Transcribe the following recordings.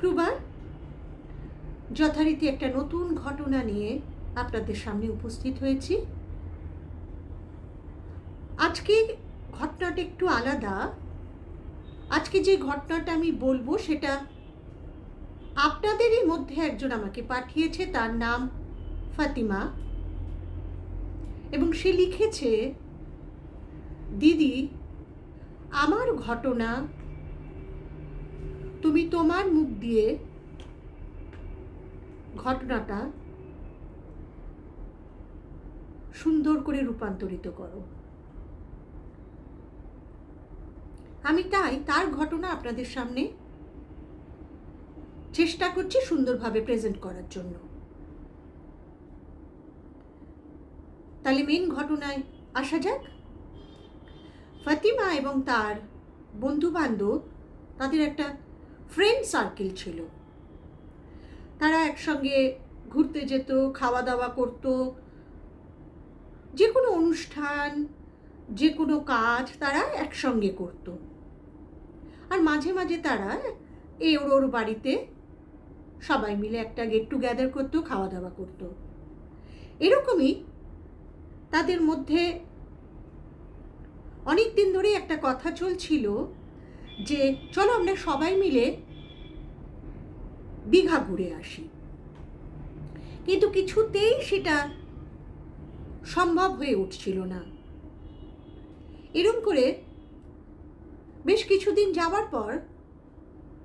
শুক্রবার যথারীতি একটা নতুন ঘটনা নিয়ে আপনাদের সামনে উপস্থিত হয়েছি। আজকে ঘটনাটা একটু আলাদা। আজকে যে ঘটনাটা আমি বলব সেটা আপনাদেরই মধ্যে একজন আমাকে পাঠিয়েছে, তার নাম ফাতিমা। এবং সে লিখেছে, দিদি, আমার ঘটনা তুমি তোমার মুখ দিয়ে ঘটনাটা সুন্দর করে রূপান্তরিত করো। আমি তাই তার ঘটনা আপনাদের সামনে চেষ্টা করছি সুন্দরভাবে প্রেজেন্ট করার জন্য। তাহলে মেন ঘটনায় আসা যাক। ফাতিমা এবং তার বন্ধু বান্ধব তাদের একটা ফ্রেন্ড সার্কেল ছিল। তারা একসঙ্গে ঘুরতে যেত খাওয়া দাওয়া করত। যে কোনো অনুষ্ঠান যে কোনো কাজ তারা একসঙ্গে করত। আর মাঝে মাঝে তারা এ ওর ওর বাড়িতে সবাই মিলে একটা গেট টুগেদার করতো খাওয়া দাওয়া করতো। এরকমই তাদের মধ্যে অনেক দিন ধরেই একটা কথা চলছিল যে, চলো আমরা সবাই মিলে দীঘা ঘুরে আসি। কিন্তু কিছুতেই সেটা সম্ভব হয়ে উঠছিল না। এরম করে বেশ কিছুদিন যাওয়ার পর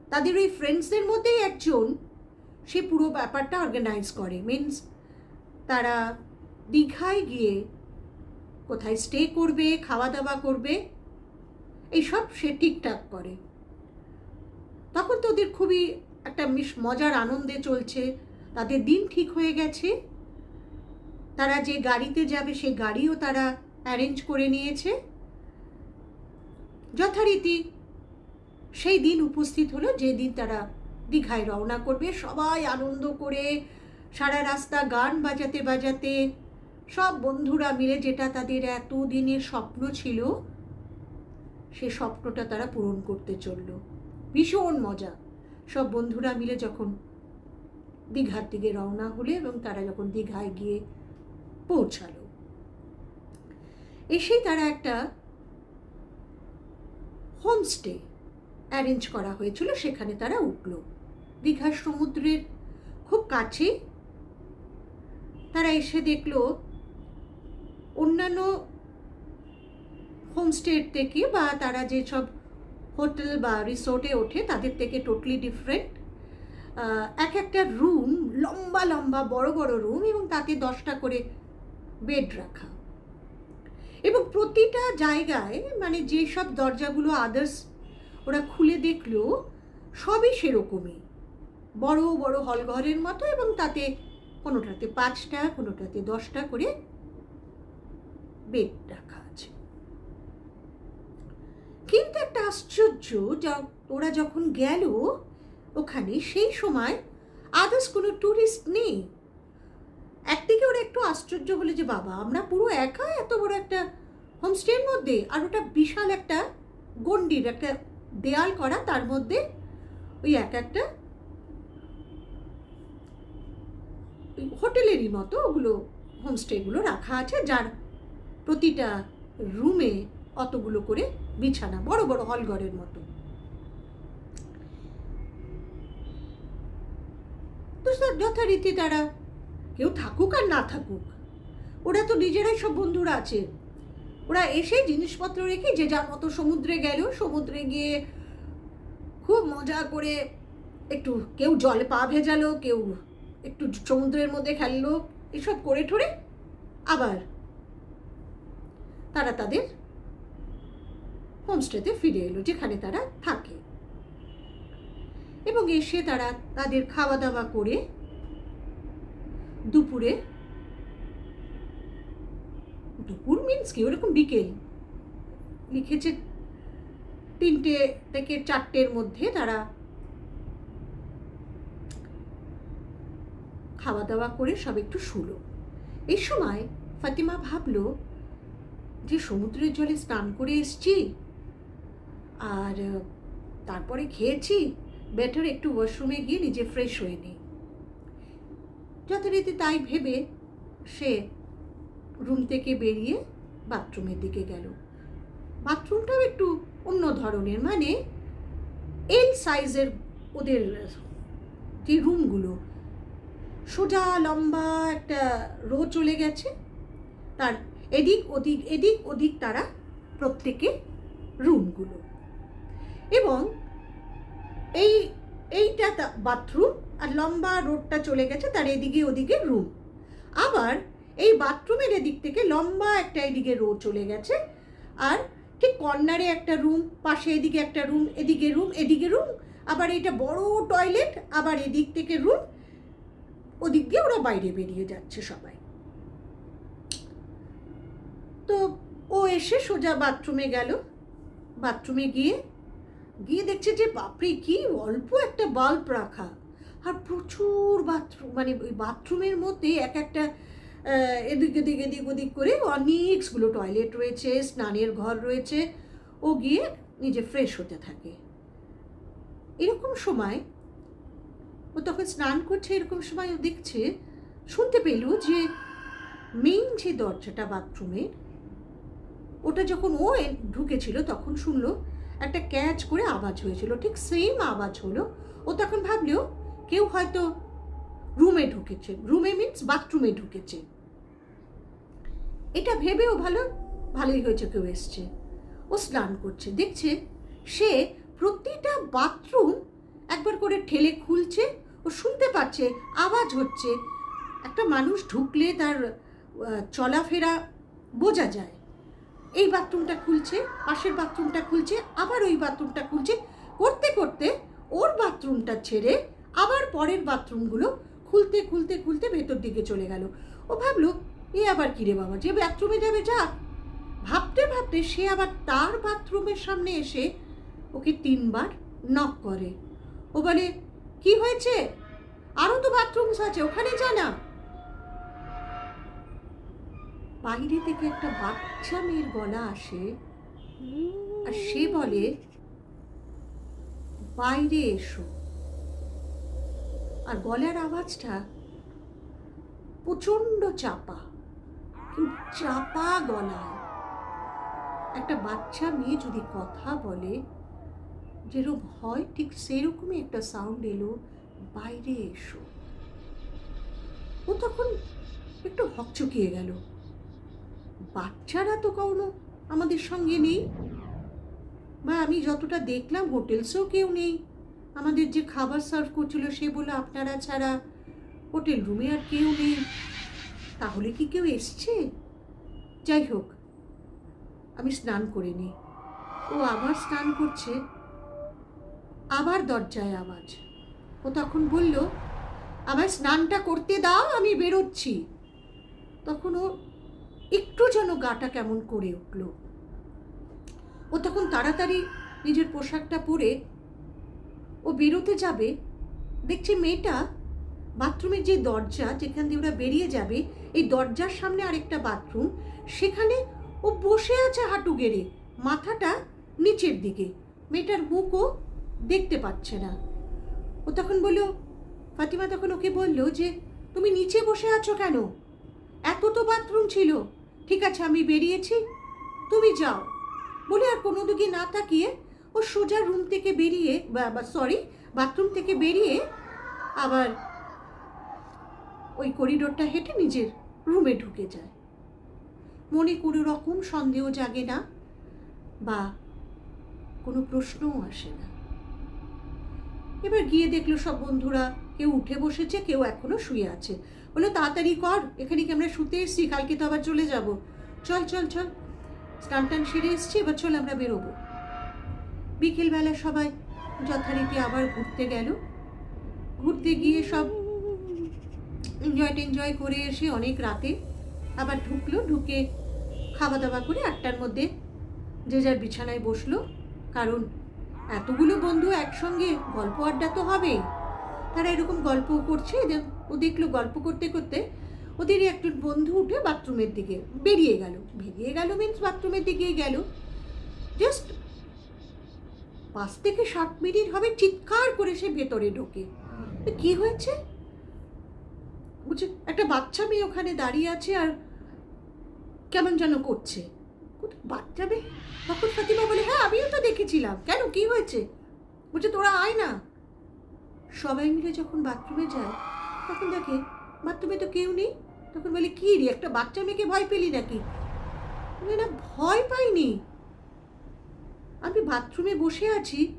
তাদের ওই ফ্রেন্ডসদের মধ্যেই একজন, সে পুরো ব্যাপারটা অর্গানাইজ করে। মিনস তারা দীঘায় গিয়ে কোথায় স্টে করবে খাওয়া দাওয়া করবে এইসব সে ঠিকঠাক করে। তখন তো ওদের খুবই একটা মিশ মজার আনন্দে চলছে। তাদের দিন ঠিক হয়ে গেছে। তারা যে গাড়িতে যাবে সেই গাড়িও তারা অ্যারেঞ্জ করে নিয়েছে। যথারীতি সেই দিন উপস্থিত হলো যেদিন তারা দীঘায় রওনা করবে। সবাই আনন্দ করে সারা রাস্তা গান বাজাতে বাজাতে সব বন্ধুরা মিলে, যেটা তাদের এত দিনের স্বপ্ন ছিল সে স্বপ্নটা তারা পূরণ করতে চলল। ভীষণ মজা। সব বন্ধুরা মিলে যখন দীঘার দিকে রওনা হলে এবং তারা যখন দীঘায় গিয়ে পৌঁছালো। এসেই তারা একটা হোমস্টে অ্যারেঞ্জ করা হয়েছিল, সেখানে তারা উঠল। দীঘার সমুদ্রের খুব কাছে তারা এসে দেখল অন্যান্য হোমস্টের থেকে বা তারা যেসব হোটেল বা রিসোর্টে ওঠে, তাদের থেকে টোটালি ডিফারেন্ট এক একটা রুম লম্বা লম্বা, বড় বড় রুম এবং তাতে দশটা করে বেড রাখা। এবং প্রতিটা জায়গায় মানে যেসব দরজাগুলো আদার্স ওরা খুলে দেখল, সবই সেরকমই। বড় বড় হলঘরের মতো এবং তাতে কোনোটাতে পাঁচটা, কোনোটাতে দশটা করে বেড রাখা আছে কিন্তু একটা আশ্চর্য ওরা যখন গেল, ওখানে সেই সময় আদার্স কোনো ট্যুরিস্ট নেই। একদিকে ওরা একটু আশ্চর্য হলো যে, বাবা, আমরা পুরো একা এত বড় একটা হোমস্টের মধ্যে, আর ওটা বিশাল একটা গন্ডির একটা দেয়াল করা, তার মধ্যে ওই এক একটা হোটেলেরই মতো ওগুলো হোমস্টেগুলো রাখা আছে, যার প্রতিটা রুমে অতগুলো করে বিছানা, বড় বড় হলঘরের মতো। তো যথারীতি তারা কেউ থাকুক আর না থাকুক, ওরা তো নিজেরাই সব বন্ধুরা আছে। ওরা এসে জিনিসপত্র রেখে যে যার মতো সমুদ্রে গেল, সমুদ্রে গিয়ে খুব মজা করে একটু কেউ জলে পা ভেজালো, কেউ একটু সমুদ্রের মধ্যে খেললো, এসব করে ঠরে আবার তারা তাদের হোমস্টেতে ফিরে এলো, যেখানে তারা থাকে। এবং এসে তারা তাদের খাওয়া দাওয়া করে দুপুরে দুপুর মিন্স কি? ওরকম বিকেল। লিখেছে তিনটে থেকে চারটের মধ্যে তারা খাওয়া দাওয়া করে সব একটু শুলো। এই সময় ফাতিমা ভাবলো যে সমুদ্রের জলে স্নান করে এসছি আর তারপরে খেয়েছি। বেটার একটু ওয়াশরুমে গিয়ে নিজে ফ্রেশ হয়ে নিই। যথারীতি তাই ভেবে সে রুম থেকে বেরিয়ে বাথরুমের দিকে গেল। বাথরুমটাও একটু অন্য ধরনের। মানে এল সাইজের ওদের, যে রুমগুলো সোজা লম্বা একটা রো চলে গেছে। তার এদিক ওদিক এদিক ওদিক তারা প্রত্যেকে রুমগুলো এবং এই, এইটা বাথরুম আর লম্বা রোডটা চলে গেছে তার এদিকে ওদিকে রুম আবার এই বাথরুমের এদিক থেকে লম্বা একটা এদিকে রো চলে গেছে আর ঠিক কর্নারে একটা রুম পাশে এদিকে একটা রুম এদিকে রুম এদিকে রুম আবার এটা বড় টয়লেট আবার এদিক থেকে রুম ওদিক দিয়ে ওরা বাইরে বেরিয়ে যাচ্ছে সবাই। তো ও এসে সোজা বাথরুমে গেল। বাথরুমে গিয়ে গিয়ে দেখছে যে, বাপরে, কি অল্প একটা বাল্ব রাখা। আর প্রচুর বাথরুম মানে ওই বাথরুমের মধ্যে এক একটা এদিক এদিক এদিক ওদিক করে অনেকগুলো টয়লেট রয়েছে, স্নানের ঘর রয়েছে। ও গিয়ে নিজে ফ্রেশ হতে থাকে। এরকম সময়, ও তখন স্নান করছে, এরকম সময় ও দেখছে, শুনতে পেল যে মেইন যে দরজাটা বাথরুমের ওটা যখন ও ঢুকেছিল, তখন শুনলো একটা ক্যাচ করে আওয়াজ হয়েছিল, ঠিক সেম আওয়াজ হলো। ও তখন ভাবলেও কেউ হয়তো রুমে ঢুকেছে। রুমে মিন্স বাথরুমে ঢুকেছে। এটা ভেবেও ভালো, ভালোই হয়েছে কেউ এসছে। ও স্নান করছে। দেখছে, সে প্রতিটা বাথরুম একবার করে ঠেলে খুলছে। ও শুনতে পাচ্ছে, আওয়াজ হচ্ছে। একটা মানুষ ঢুকলে তার চলাফেরা বোঝা যায়। এই বাথরুমটা খুলছে, পাশের বাথরুমটা খুলছে, আবার ওই বাথরুমটা খুলছে। করতে করতে ওর বাথরুমটা ছেড়ে আবার পরের বাথরুমগুলো খুলতে খুলতে খুলতে ভেতর দিকে চলে গেল। ও ভাবলো, এ আবার কিরে বাবা, যে বাথরুমে যাবে যাক। ভাবতে ভাবতে সে আবার তার বাথরুমের সামনে এসে ওকে তিনবার নক করে। ও বলে, কি হয়েছে? আরও তো বাথরুমস আছে, ওখানে যা না বাইরে থেকে একটা বাচ্চা মেয়ের গলা আসে আর সে বলে বাইরে এসো। আর গলার আওয়াজটা প্রচণ্ড চাপা চাপা গলায়। একটা বাচ্চা মেয়ে যদি কথা বলে যেরকম হয় ঠিক সেরকমই একটা সাউন্ড এলো বাইরে এসো। ও তখন একটু হকচকিয়ে গেল। বাচ্চারা তো কখনো আমাদের সঙ্গে নেই। বা আমি যতটা দেখলাম হোটেলসেও কেউ নেই। আমাদের যে খাবার সার্ভ করছিল সে বলে আপনারা ছাড়া হোটেল রুমে আর কেউ নেই। তাহলে কি কেউ এসছে? যাই হোক, আমি স্নান করে নিই। ও আবার স্নান করছে, আবার দরজায় আওয়াজ। ও তখন বলল আমার স্নানটা করতে দাও, আমি বেরোচ্ছি। তখন ও একটু যেন গাটা কেমন করে উঠল। ও তখন তাড়াতাড়ি নিজের পোশাকটা পরে ও বেরোতে যাবে, দেখছে মেয়েটা বাথরুমের যে দরজা যেখান দিয়ে ওরা বেরিয়ে যাবে, এই দরজার সামনে আরেকটা বাথরুম, সেখানে ও বসে আছে হাঁটু গেড়ে, মাথাটা নিচের দিকে। মেয়েটার মুখও দেখতে পাচ্ছে না। ও তখন বলল, ফাতিমা তখন ওকে বলল যে, তুমি নিচে বসে আছো কেন? এত তো বাথরুম ছিল। ঠিক আছে, আমি বেরিয়েছি। তুমি যাও। বলে আর কোনো দিকে না তাকিয়ে ও সোজা রুম থেকে বেরিয়ে সরি বাথরুম থেকে বেরিয়ে আবার ওই করিডোরটা হেঁটে নিজের রুমে ঢুকে যায়। মনে কোনো রকম সন্দেহ জাগে না বা কোনো প্রশ্নও আসে না। এবার গিয়ে দেখল সব বন্ধুরা, কেউ উঠে বসেছে, কেউ এখনও শুয়ে আছে। বলল, তাড়াতাড়ি কর, এখানে কি আমরা শুতে এসছি? কালকে তো আবার চলে যাব। চল চল চল। স্নান টান সেরে এসছি, এবার চল আমরা বেরোবো। বিকেলবেলা সবাই যথারীতি আবার ঘুরতে গেল। ঘুরতে গিয়ে সব এনজয় টেনজয় করে এসে অনেক রাতে আবার ঢুকলো, ঢুকে খাওয়া দাওয়া করে আটটার মধ্যে যে যার বিছানায় বসল। কারণ এতগুলো বন্ধু একসঙ্গে, গল্প আড্ডা তো হবেই। তারা এরকম গল্প করছে, এদের ও দেখল গল্প করতে করতে ওদেরই একজন বন্ধু উঠে বাথরুমের দিকে বেরিয়ে গেল। বেরিয়ে গেল মিন্স বাথরুমের দিকেই গেল। জাস্ট পাঁচ থেকে সাত মিনিট হবে চিৎকার করে সে ভেতরে ঢোকে। কি হয়েছে? বলছে, একটা বাচ্চা মেয়ে ওখানে দাঁড়িয়ে আছে আর কেমন যেন করছে। বাচ্চা মেয়ে? তখন ফাতিমা বলে হ্যাঁ আমিও তো দেখেছিলাম। কেন, কি হয়েছে? বলছে, তোরা আয় না। সবাই মিলে যখন বাথরুমে যায় তখন দেখে বাথরুমে তো কেউ নেই? তখন বলে, কি রে, একটা বাচ্চা মেয়েকে ভয় পেলি নাকি? না, ভয় পাইনি। আমি বাথরুমে বসে আছি।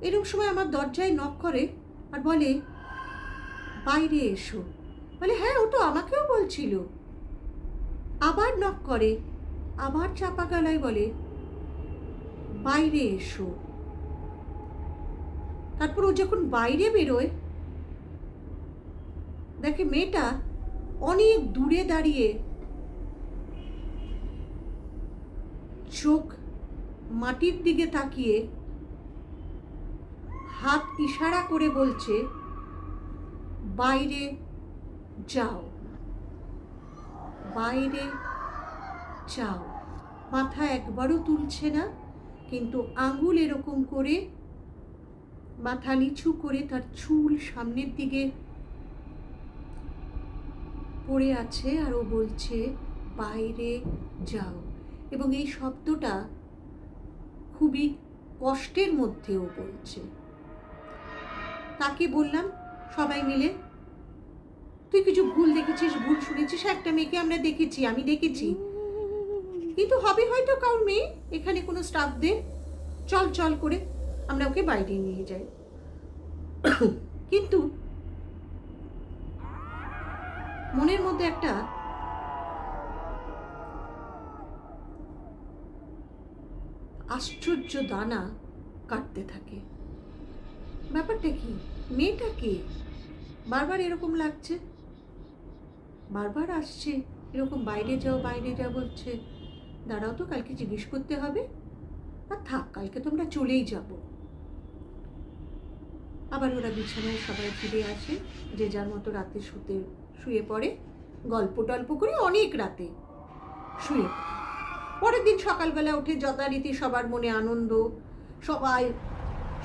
এরকম সময় আমার দরজায় নক করে আর বলে, বাইরে এসো। বলে হ্যাঁ ও তো আমাকেও বলছিল। আবার নক করে, আবার চাপা গলায় বলে, বাইরে এসো। তারপর ও যখন বাইরে বেরোয় দেখে মেয়েটা অনেক দূরে দাঁড়িয়ে চোখ মাটির দিকে তাকিয়ে হাত ইশারা করে বলছে, বাইরে যাও বাইরে যাও। মাথা একবারও তুলছে না, কিন্তু আঙুল এরকম করে, মাথা নিচু করে তার চুল সামনের দিকে পড়ে আছে আর ও বলছে, বাইরে যাও। এবং এই শব্দটা খুবই কষ্টের মধ্যেও বলছে। তাকে বললাম, সবাই মিলে, তুই কিছু ভুল দেখেছিস, ভুল শুনেছিস? একটা মেয়েকে আমরা দেখেছি, আমি দেখেছি। কিন্তু হবে হয়তো কারোর মেয়ে? এখানে কোনো স্টাফদের? চল চল করে আমরা ওকে বাইরে নিয়ে যাই। কিন্তু মনের মধ্যে একটা আশ্চর্য দানা কাটতে থাকে। ব্যাপারটা কি? মেয়েটা কে? বারবার এরকম লাগছে? বারবার আসছে? এরকম বাইরে যাও বাইরে যাও বলছে? দাঁড়াও তো, কালকে জিজ্ঞেস করতে হবে। আর থাক, কালকে তো আমরা চলেই যাব। আবার ওরা বিছানায় সবাই ফিরে আসে। যে যার মতো রাতে শুতে শুয়ে পড়ে, গল্প টল্প করে অনেক রাতে শুয়ে পরের দিন সকালবেলা উঠে যথারীতি সবার মনে আনন্দ, সবাই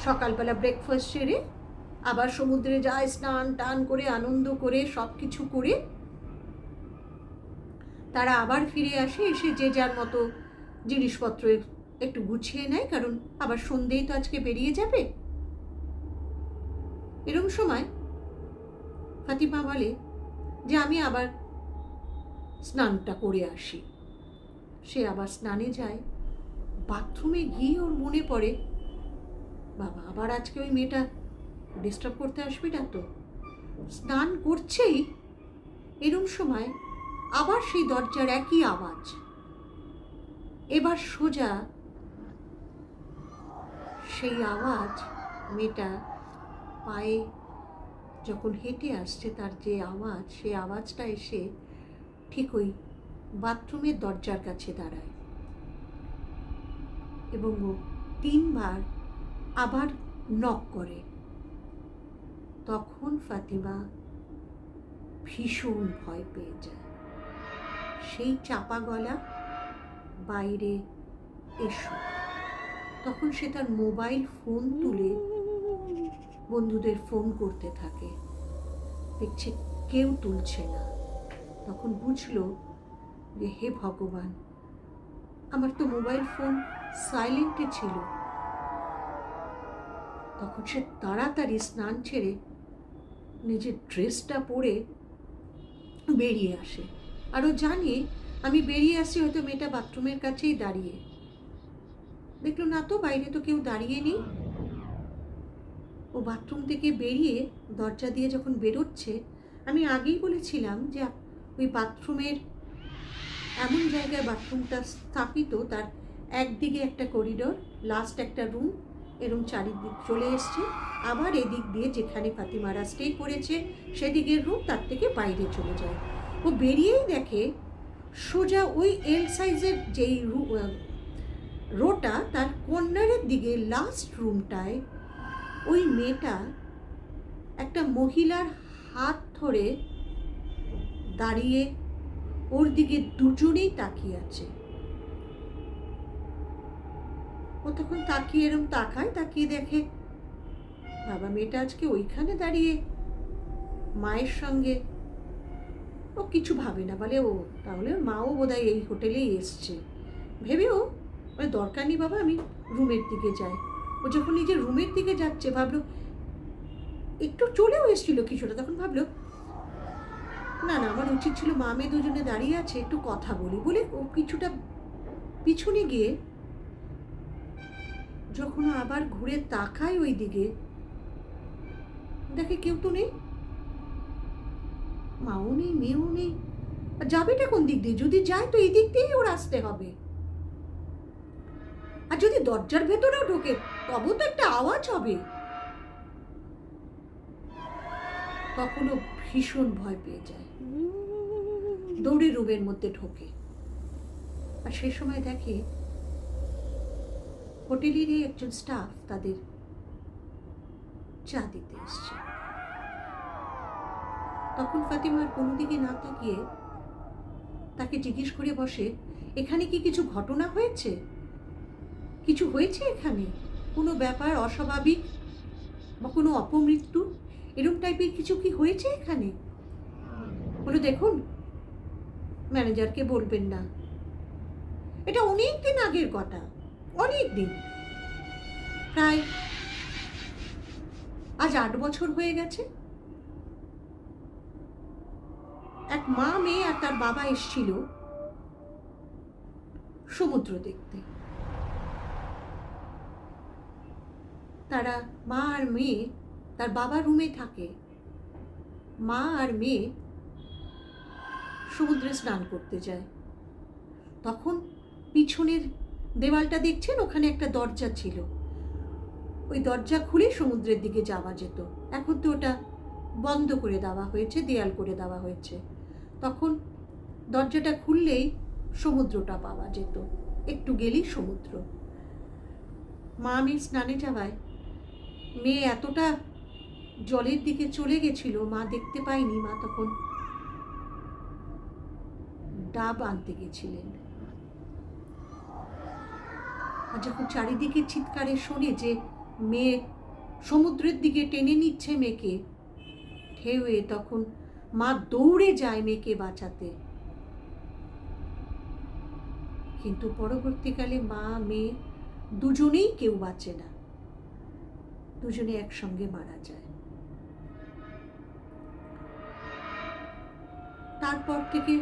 সকালবেলা ব্রেকফাস্ট সেরে আবার সমুদ্রে যায়, স্নান টান করে, আনন্দ করে সব কিছু করে তারা আবার ফিরে আসে, এসে যে যার মতো জিনিসপত্র একটু গুছিয়ে নেয়, কারণ আবার সন্ধেই তো আজকে বেরিয়ে যাবে। এরম সময় ফাতিমা বলে যে আমি আবার স্নানটা করে আসি। সে আবার স্নানে যায়, বাথরুমে গিয়ে ওর মনে পড়ে, বাবা, আবার আজকে ওই মেয়েটা ডিস্টার্ব করতে আসবে না তো? স্নান করছেই? এরম সময় আবার সেই দরজার একই আওয়াজ। এবার সোজা সেই আওয়াজ মেয়েটা পায়ে যখন হেঁটে আসছে তার যে আওয়াজ সেই আওয়াজটা এসে ঠিক ওই বাথরুমের দরজার কাছে দাঁড়ায়। এবং ও তিনবার আবার নক করে। তখন ফাতিমা ভীষণ ভয় পেয়ে যায়। সেই চাপা গলা বাইরে এসো। তখন সে তার মোবাইল ফোন তুলে বন্ধুদের ফোন করতে থাকে। দেখছে কেউ তুলছে না। তখন বুঝলো যে হে ভগবান, আমার তো মোবাইল ফোন সাইলেন্টে ছিল। তখন সে তাড়াতাড়ি স্নান ছেড়ে নিজের ড্রেসটা পরে বেরিয়ে আসে। আরও জানি, আমি বেরিয়ে আসি হয়তো মেয়েটা বাথরুমের কাছেই দাঁড়িয়ে। দেখল, না তো, বাইরে তো কেউ দাঁড়িয়ে নেই। ও বাথরুম থেকে বেরিয়ে দরজা দিয়ে যখন বেরোচ্ছে, আমি আগেই বলেছিলাম যে ওই বাথরুমের এমন জায়গায় বাথরুমটা স্থাপিত, তার একদিকে একটা করিডোর, লাস্ট একটা রুম, এরম চারিদিক চলে এসছে। আবার এদিক দিয়ে যেখানে ফাতিমারা স্টে করেছে, সেদিকের রুম তার থেকে বাইরে চলে যায়। ও বেরিয়েই দেখে সোজা ওই এল সাইজের যেই রু রোটা তার কর্নারের দিকে লাস্ট রুমটায় ওই মেয়েটা একটা মহিলার হাত ধরে দাঁড়িয়ে ওর দিকে দুজনেই তাকিয়ে আছে। ও তখন তাকিয়ে এরম তাকায়, তাকিয়ে দেখে, বাবা, মেয়েটা আজকে ওইখানে দাঁড়িয়ে মায়ের সঙ্গে ও কিছু ভাবে না। বলে, ও, তাহলে ওর মাও বোধহয় এই হোটেলেই এসছে। ভেবেও ওই দরকার নেই বাবা, আমি রুমের দিকে যাই। ও যখন নিজের রুমের দিকে যাচ্ছে, ভাবলো, একটু চলেও এসেছিল কিছুটা, তখন ভাবলো, না না, আমার উচিত ছিল মা, মেয়ে দুজনে দাঁড়িয়ে আছে, একটু কথা বলি। বলে ও কিছুটা পিছনে গিয়ে যখন আবার ঘুরে তাকায় ওই দিকে দেখে কেউ তো নেই। মাও নেই, মেয়েও নেই। যাবেটা কোন দিক দিয়ে? যদি যায় তো এই দিক দিয়েই ওর আসতে হবে। আর যদি দরজার ভেতরেও ঢোকে, তবু তো একটা আওয়াজ হবে। তখনও ভীষণ ভয় পেয়ে যায়। দৌড়ে রুমের মধ্যে ঢোকে। আর সে সময় দেখে হোটেলেরই একজন স্টাফ তাদের চা দিতে এসছে। তখন ফাতিমার কোনো দিকে না তাকিয়ে তাকে জিজ্ঞেস করে বসে, এখানে কি কিছু ঘটনা হয়েছে? কিছু হয়েছে এখানে? কোনো ব্যাপার অস্বাভাবিক? বা কোনো অপমৃত্যু? এরকম টাইপের কিছু কি হয়েছে এখানে? বলে দেখুন। ম্যানেজারকে বলবেন না। এটা অনেক দিন আগের কথা। অনেক দিন প্রায় আজ আট বছর হয়ে গেছে। এক মা মেয়ে আর তার বাবা এসছিল সমুদ্র দেখতে। তারা মা আর মেয়ে তার বাবা রুমে থাকে। মা আর মেয়ে সমুদ্রে স্নান করতে যায়। তখন পিছনের দেওয়ালটা দেখছেন? ওখানে একটা দরজা ছিল। ওই দরজা খুলে সমুদ্রের দিকে যাওয়া যেত। এখন তো ওটা বন্ধ করে দেওয়া হয়েছে, দেয়াল করে দেওয়া হয়েছে। তখন দরজাটা খুললেই সমুদ্রটা পাওয়া যেত। একটু গেলেই সমুদ্র। মা আমি স্নানে যাওয়ায় মেয়ে এতটা জলের দিকে চলে গেছিল, মা দেখতে পায়নি, মা তখন ডাব আনতে গেছিলেন। আর যখন চারিদিকে চিৎকারে শোনে যে মেয়ে সমুদ্রের দিকে টেনে নিচ্ছে মেয়েকে ঢেউয়ে তখন মা দৌড়ে যায় মেয়েকে বাঁচাতে। কিন্তু পরবর্তীকালে মা, মেয়ে দুজনেই কেউ বাঁচে না। দুজনে একসঙ্গে মারা যায়। তারপর থেকে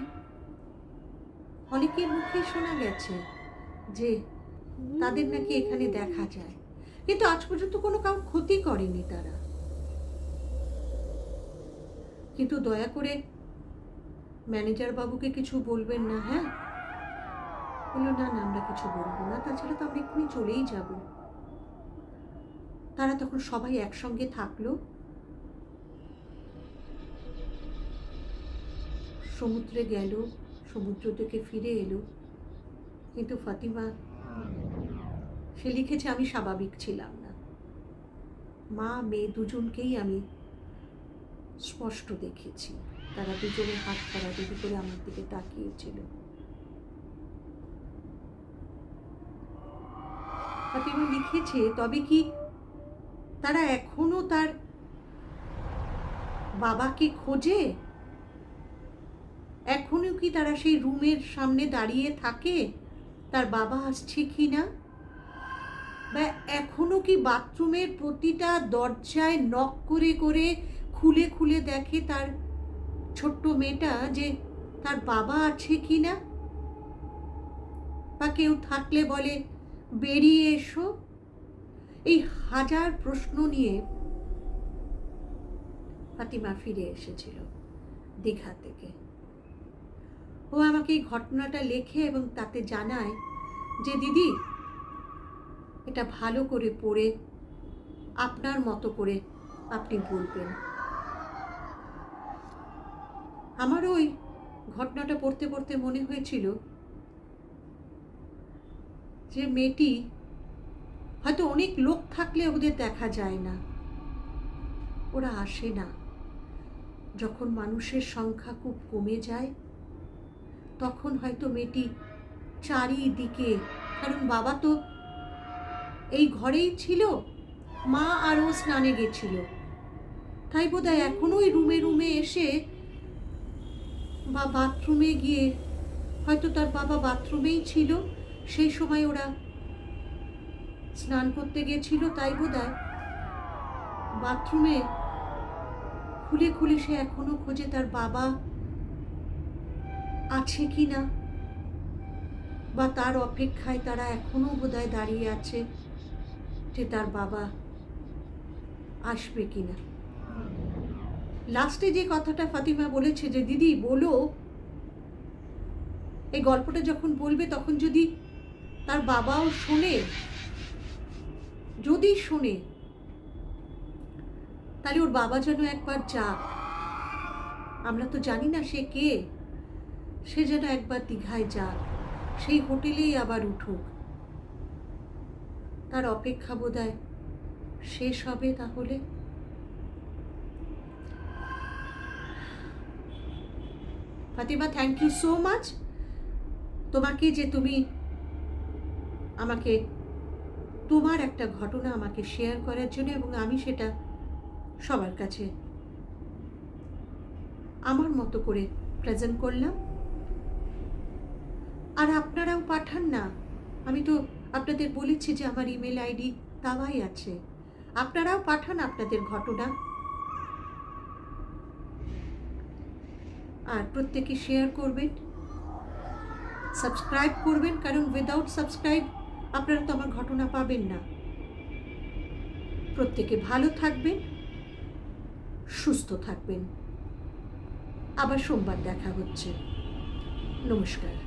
অনেকের মুখে শোনা গেছে যে তাদের নাকি এখানে দেখা যায়। কিন্তু আজ পর্যন্ত কোনো কাউ ক্ষতি করেনি তারা। কিন্তু দয়া করে ম্যানেজার বাবুকে কিছু বলবেন না হ্যাঁ? বলল না না, আমরা কিছু বলব না। তাছাড়া তো আমরা এক্ষুনি চলেই যাব। তারা তখন সবাই একসঙ্গে থাকল। সমুদ্রে গেল, সমুদ্র থেকে ফিরে এলো। কিন্তু ফাতিমা, সে লিখেছে, আমি স্বাভাবিক ছিলাম না। মা, মেয়ে দুজনকেই আমি স্পষ্ট দেখেছি। তারা দুজনে হাত ধরাধরি করে আমার দিকে তাকিয়েছিল। ফাতিমা লিখেছে, তবে কি তারা এখনও তার বাবাকে খোঁজে? এখনও কি তারা সেই রুমের সামনে দাঁড়িয়ে থাকে? তার বাবা আসছে কি না? বা এখনও কি বাথরুমের প্রতিটা দরজায় নক করে করে খুলে খুলে দেখে তার ছোট্ট মেয়েটা যে তার বাবা আছে কি না? বা কেউ থাকলে বলে, বেরিয়ে এসো। এই হাজার প্রশ্ন নিয়ে ফাতিমা ফিরে এসেছিল দীঘা থেকে। ও আমাকে এই ঘটনাটা লেখে এবং তাতে জানায় যে, দিদি, এটা ভালো করে পড়ে, আপনার মতো করে আপনি বলবেন। আমার ওই ঘটনাটা পড়তে পড়তে মনে হয়েছিল যে, মেয়েটি হয়তো অনেক লোক থাকলে ওদের দেখা যায় না। ওরা আসে না। যখন মানুষের সংখ্যা খুব কমে যায়, তখন হয়তো মেয়েটি চারিদিকে, কারণ বাবা তো এই ঘরেই ছিল, মা আর ও স্নানে গেছিল। তাই বোধ হয় এখনও ওই রুমে রুমে এসে বা বাথরুমে গিয়ে হয়তো তার বাবা বাথরুমেই ছিল, সেই সময় ওরা স্নান করতে গেছিল তাই বোধ বাথরুমে খুলে খুলে সে এখনও খোঁজে তার বাবা আছে কি না, বা তার অপেক্ষায় তারা এখনও বোধহয় দাঁড়িয়ে আছে যে তার বাবা আসবে কি না। লাস্টে যে কথাটা ফাতিমা বলেছে যে, দিদি, বলো। এই গল্পটা যখন বলবে, তখন যদি তার বাবাও শোনে যদি শোনে, তাহলে ওর বাবা যেন একবার যাক। আমরা তো জানি না সে কে। সে যেন একবার দীঘায় যাক। সেই হোটেলেই আবার উঠুক। তার অপেক্ষা বোধহয় শেষ হবে তাহলে? Fatima thank you so much তোমাকে যে তুমি আমাকে তোমার একটা ঘটনা আমাকে শেয়ার করার জন্য এবং আমি সেটা সবার কাছে আমার মতো করে প্রেজেন্ট করলাম। আর আপনারাও পাঠান না। আমি তো আপনাদের বলেছি যে আমার ইমেল আইডি তাওয়াই আছে। আপনারাও পাঠান আপনাদের ঘটনা। আর প্রত্যেকে শেয়ার করবেন। সাবস্ক্রাইব করবেন, কারণ উইদাউট সাবস্ক্রাইব আপনারা তো আমার ঘটনা পাবেন না। প্রত্যেকে ভালো থাকবেন, সুস্থ থাকবেন। আবার সোমবার দেখা হচ্ছে। নমস্কার।